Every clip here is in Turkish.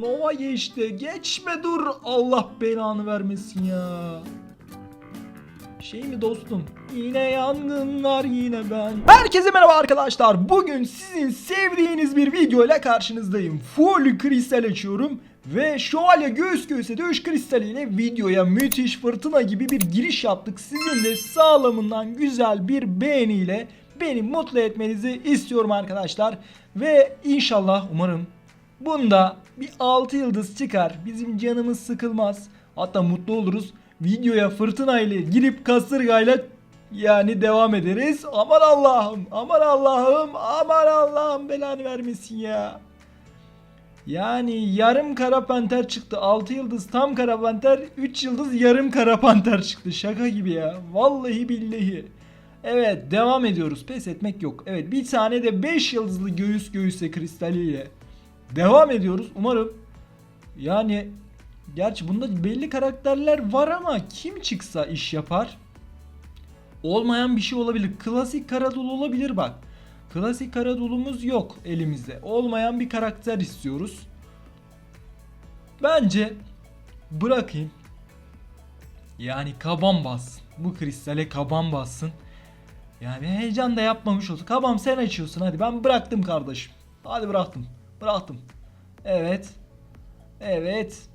Nova geçti. Geçme dur. Allah belanı vermesin ya. Şey mi dostum? Yine yangınlar yine ben. Herkese merhaba arkadaşlar. Bugün sizin sevdiğiniz bir video ile karşınızdayım. Full kristal açıyorum. Ve şövalye göğüs göğüse dövüş kristaliyle videoya müthiş fırtına gibi bir giriş yaptık. Sizin de sağlamından güzel bir beğeniyle beni mutlu etmenizi istiyorum arkadaşlar. Ve inşallah umarım Bunda bir 6 yıldız çıkar. Bizim canımız sıkılmaz. Hatta mutlu oluruz. Videoya fırtına ile girip kasırgayla yani devam ederiz. Aman Allah'ım, aman Allah'ım, aman Allah'ım belanı vermesin ya. Yani yarım kara panter çıktı. 6 yıldız tam kara panter, 3 yıldız yarım kara panter çıktı. Şaka gibi ya. Vallahi billahi. Evet devam ediyoruz. Pes etmek yok. Evet bir tane de 5 yıldızlı göğüs göğüse kristaliyle Devam ediyoruz. Umarım yani gerçi bunda belli karakterler var ama kim çıksa iş yapar. Olmayan bir şey olabilir. Klasik Karadul olabilir bak. Klasik Karadul'umuz yok elimizde. Olmayan bir karakter istiyoruz. Bence bırakayım. Yani kaban bassın. Bu kristale kaban bassın. Yani heyecan da yapmamış olsun. Kabam sen açıyorsun hadi ben bıraktım kardeşim. Hadi bıraktım. Bıraktım. Evet. Evet.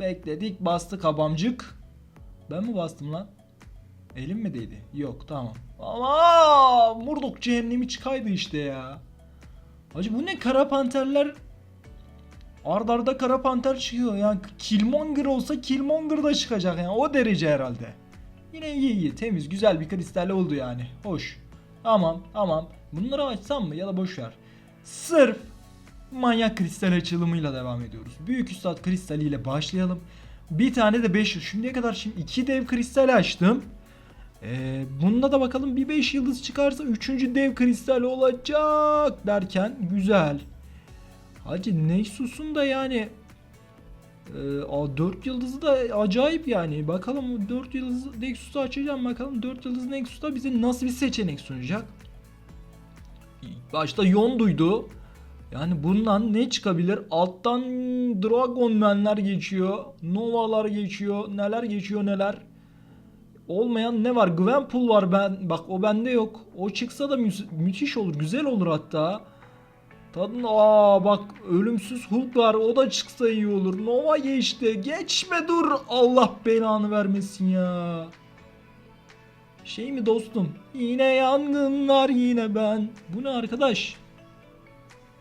Bekledik. Bastı kabamcık. Ben mi bastım lan? Elim mi değdi? Yok tamam. Ama Murdok cehennemi çıkaydı işte ya. Hacı bu ne kara panterler Ard arda kara panter çıkıyor yani Killmonger olsa Killmonger da çıkacak yani o derece herhalde. Yine iyi iyi temiz güzel bir kristal oldu yani. Hoş. Tamam tamam. Bunları açsam mı ya da boş ver. Sırf manyak kristal açılımıyla devam ediyoruz. Büyük Üstad kristaliyle başlayalım. Bir tane de 5 Şimdiye kadar şimdi 2 dev kristal açtım. Ee, bunda da bakalım bir 5 yıldız çıkarsa 3. dev kristal olacak derken güzel. Hacı Nexus'un da yani e, 4 yıldızı da acayip yani. Bakalım 4 yıldız Nexus'u açacağım bakalım 4 yıldız Nexus'ta bize nasıl bir seçenek sunacak. Başta Yondu'ydu. Yani bundan ne çıkabilir? Alttan Dragonman'ler geçiyor. Nova'lar geçiyor. Neler geçiyor neler. Olmayan ne var? Gwenpool var ben. Bak o bende yok. O çıksa da mü- müthiş olur. Güzel olur hatta. Tadın aa bak ölümsüz Hulk var. O da çıksa iyi olur. Nova geçti. Geçme dur. Allah belanı vermesin ya. Şey mi dostum? Yine yangınlar yine ben. Bu ne arkadaş?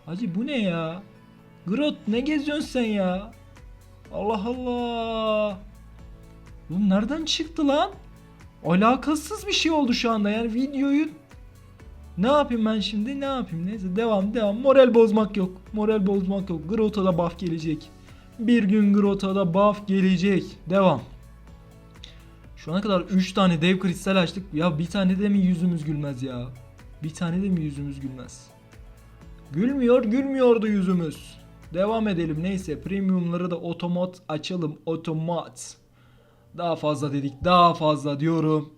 Hacı bu ne ya? Grot ne geziyorsun sen ya? Allah Allah. Bu nereden çıktı lan? Alakasız bir şey oldu şu anda yani videoyu ne yapayım ben şimdi ne yapayım neyse devam devam moral bozmak yok moral bozmak yok Grot'a da buff gelecek bir gün Grot'a da buff gelecek devam şu ana kadar 3 tane dev kristal açtık ya bir tane de mi yüzümüz gülmez ya bir tane de mi yüzümüz gülmez Gülmüyor gülmüyordu yüzümüz. Devam edelim neyse premiumları da otomat açalım otomat. Daha fazla dedik daha fazla diyorum.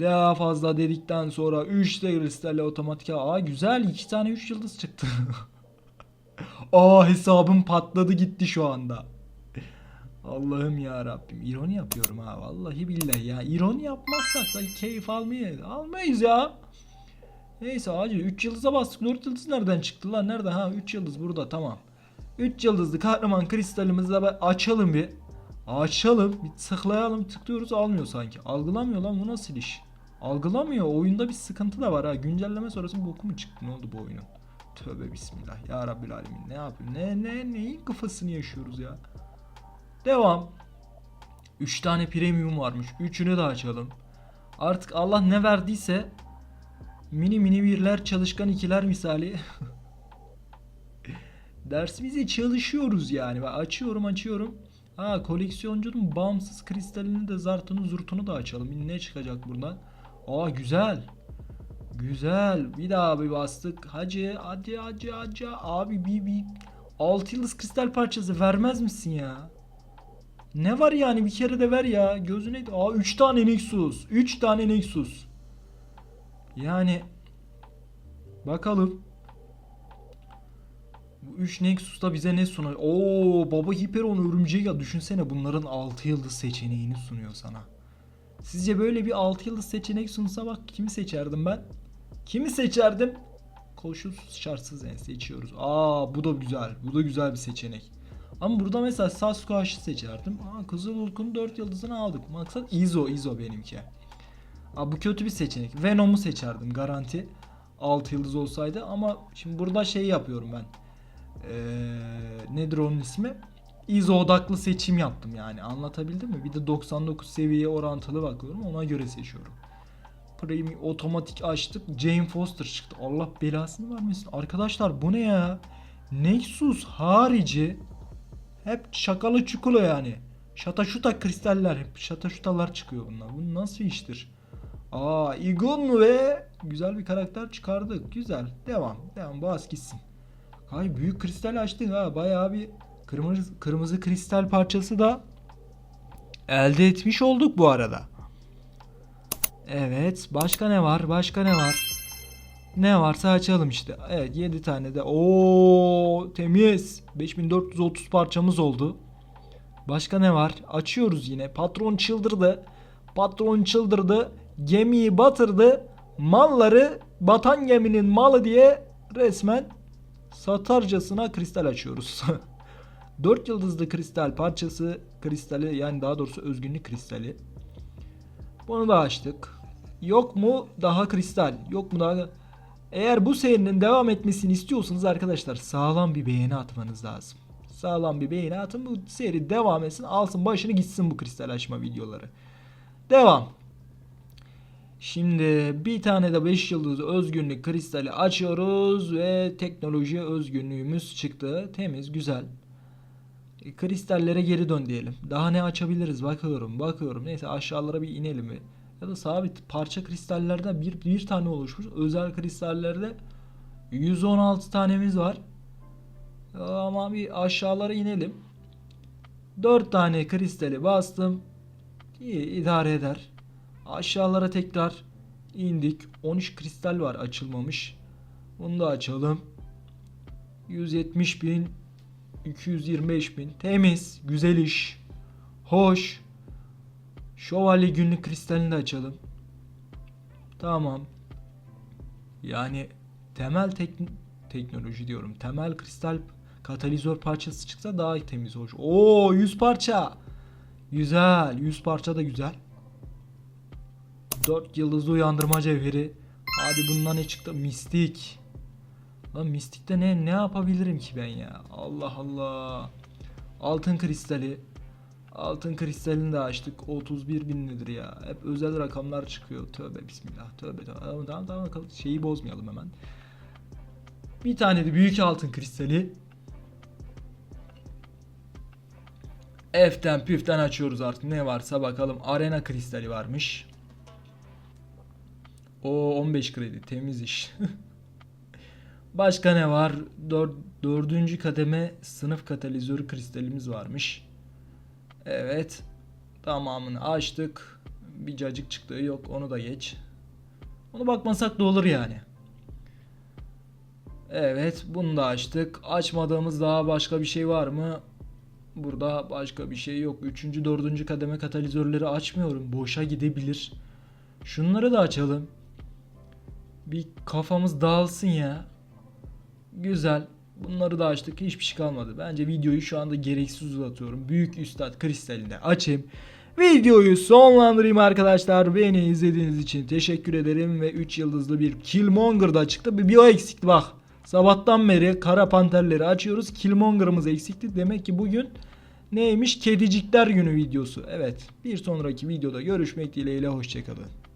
Daha fazla dedikten sonra 3 de kristalle otomatik. Aa güzel 2 tane 3 yıldız çıktı. Aa hesabım patladı gitti şu anda. Allah'ım ya Rabbim ironi yapıyorum ha vallahi billahi ya ironi yapmazsak da keyif almayız almayız ya. Neyse acı 3 yıldıza bastık. 4 yıldız nereden çıktı lan? Nerede? Ha 3 yıldız burada tamam. 3 yıldızlı kahraman kristalimizi de açalım bir. Açalım. Bir tıklayalım. Tıklıyoruz almıyor sanki. Algılamıyor lan bu nasıl iş? Algılamıyor. Oyunda bir sıkıntı da var ha. Güncelleme sonrası boku mu çıktı? Ne oldu bu oyunun? Tövbe bismillah. Ya Rabbil Alemin. Ne yapayım? Ne ne neyin kafasını yaşıyoruz ya? Devam. 3 tane premium varmış. Üçünü de açalım. Artık Allah ne verdiyse Mini mini birler çalışkan ikiler misali. Dersimizi çalışıyoruz yani. Ben açıyorum açıyorum. Ha koleksiyoncunun bağımsız kristalini de zartını zurtunu da açalım. Ne çıkacak buradan? Aa güzel. Güzel. Bir daha bir bastık. Hacı hacı hacı hacı. Abi bir bir 6 yıldız kristal parçası vermez misin ya? Ne var yani bir kere de ver ya. Gözüne... Aa 3 tane Nexus. 3 tane Nexus. Yani bakalım. Bu 3 Nexus da bize ne sunuyor? Oo baba Hiperon örümceği ya düşünsene bunların 6 yıldız seçeneğini sunuyor sana. Sizce böyle bir 6 yıldız seçenek sunsa bak kimi seçerdim ben? Kimi seçerdim? Koşulsuz şartsız yani seçiyoruz. Aa bu da güzel. Bu da güzel bir seçenek. Ama burada mesela Sasuke'yi seçerdim. Aa Kızıl Hulk'un 4 yıldızını aldık. Maksat Izo, Izo benimki. Aa bu kötü bir seçenek. Venom'u seçerdim garanti. 6 yıldız olsaydı ama şimdi burada şey yapıyorum ben. Ee, nedir onun ismi? Izo odaklı seçim yaptım yani anlatabildim mi? Bir de 99 seviyeye orantılı bakıyorum ona göre seçiyorum. Premium otomatik açtık. Jane Foster çıktı. Allah belasını vermesin. Arkadaşlar bu ne ya? Nexus harici hep şakalı çukulu yani. Şata şuta kristaller hep şata çıkıyor bunlar. Bu nasıl iştir? Aa Igon ve güzel bir karakter çıkardık. Güzel. Devam. Devam. Bas gitsin. Hay büyük kristal açtık ha. Bayağı bir kırmızı kırmızı kristal parçası da elde etmiş olduk bu arada. Evet. Başka ne var? Başka ne var? Ne varsa açalım işte. Evet 7 tane de. Oo temiz. 5430 parçamız oldu. Başka ne var? Açıyoruz yine. Patron çıldırdı. Patron çıldırdı. Gemiyi batırdı. Malları batan geminin malı diye resmen satarcasına kristal açıyoruz. 4 yıldızlı kristal parçası kristali yani daha doğrusu özgünlük kristali. Bunu da açtık. Yok mu daha kristal? Yok mu daha eğer bu serinin devam etmesini istiyorsanız arkadaşlar sağlam bir beğeni atmanız lazım. Sağlam bir beğeni atın bu seri devam etsin alsın başını gitsin bu kristal videoları. Devam. Şimdi bir tane de 5 yıldız özgünlük kristali açıyoruz ve teknoloji özgünlüğümüz çıktı. Temiz güzel. E, Kristallere geri dön diyelim. Daha ne açabiliriz bakıyorum bakıyorum. Neyse aşağılara bir inelim mi? Ya da sabit parça kristallerden bir, bir tane oluşmuş. Özel kristallerde 116 tanemiz var. Ama bir aşağılara inelim. 4 tane kristali bastım. İyi idare eder. Aşağılara tekrar indik. 13 kristal var açılmamış. Bunu da açalım. 170 bin 225 bin. Temiz. Güzel iş. Hoş. Şövalye günlük kristalini de açalım. Tamam. Yani temel tek- teknoloji diyorum. Temel kristal katalizör parçası çıksa daha temiz hoş. Oo 100 parça. Güzel. 100 parça da güzel. 4 yıldızlı uyandırma cevheri. Hadi bundan ne çıktı? Mistik. Lan mistikte ne ne yapabilirim ki ben ya? Allah Allah. Altın kristali. Altın kristalini de açtık. 31 bin nedir ya? Hep özel rakamlar çıkıyor. Tövbe bismillah. Tövbe. Tamam tamam tamam. Şeyi bozmayalım hemen. Bir tane de büyük altın kristali. F'ten püften açıyoruz artık. Ne varsa bakalım. Arena kristali varmış. O 15 kredi. Temiz iş. Başka ne var? Dör, dördüncü kademe sınıf katalizörü kristalimiz varmış. Evet. Tamamını açtık. Bir cacık çıktığı yok. Onu da geç. Onu bakmasak da olur yani. Evet. Bunu da açtık. Açmadığımız daha başka bir şey var mı? Burada başka bir şey yok. Üçüncü, dördüncü kademe katalizörleri açmıyorum. Boşa gidebilir. Şunları da açalım. Bir kafamız dağılsın ya. Güzel. Bunları da açtık. Hiçbir şey kalmadı. Bence videoyu şu anda gereksiz uzatıyorum. Büyük Üstad kristalinde açayım. Videoyu sonlandırayım arkadaşlar. Beni izlediğiniz için teşekkür ederim. Ve 3 yıldızlı bir Killmonger da çıktı. Bir, bir o eksikti bak. Sabahtan beri kara panterleri açıyoruz. Killmonger'ımız eksikti. Demek ki bugün neymiş? Kedicikler günü videosu. Evet. Bir sonraki videoda görüşmek dileğiyle. Hoşçakalın.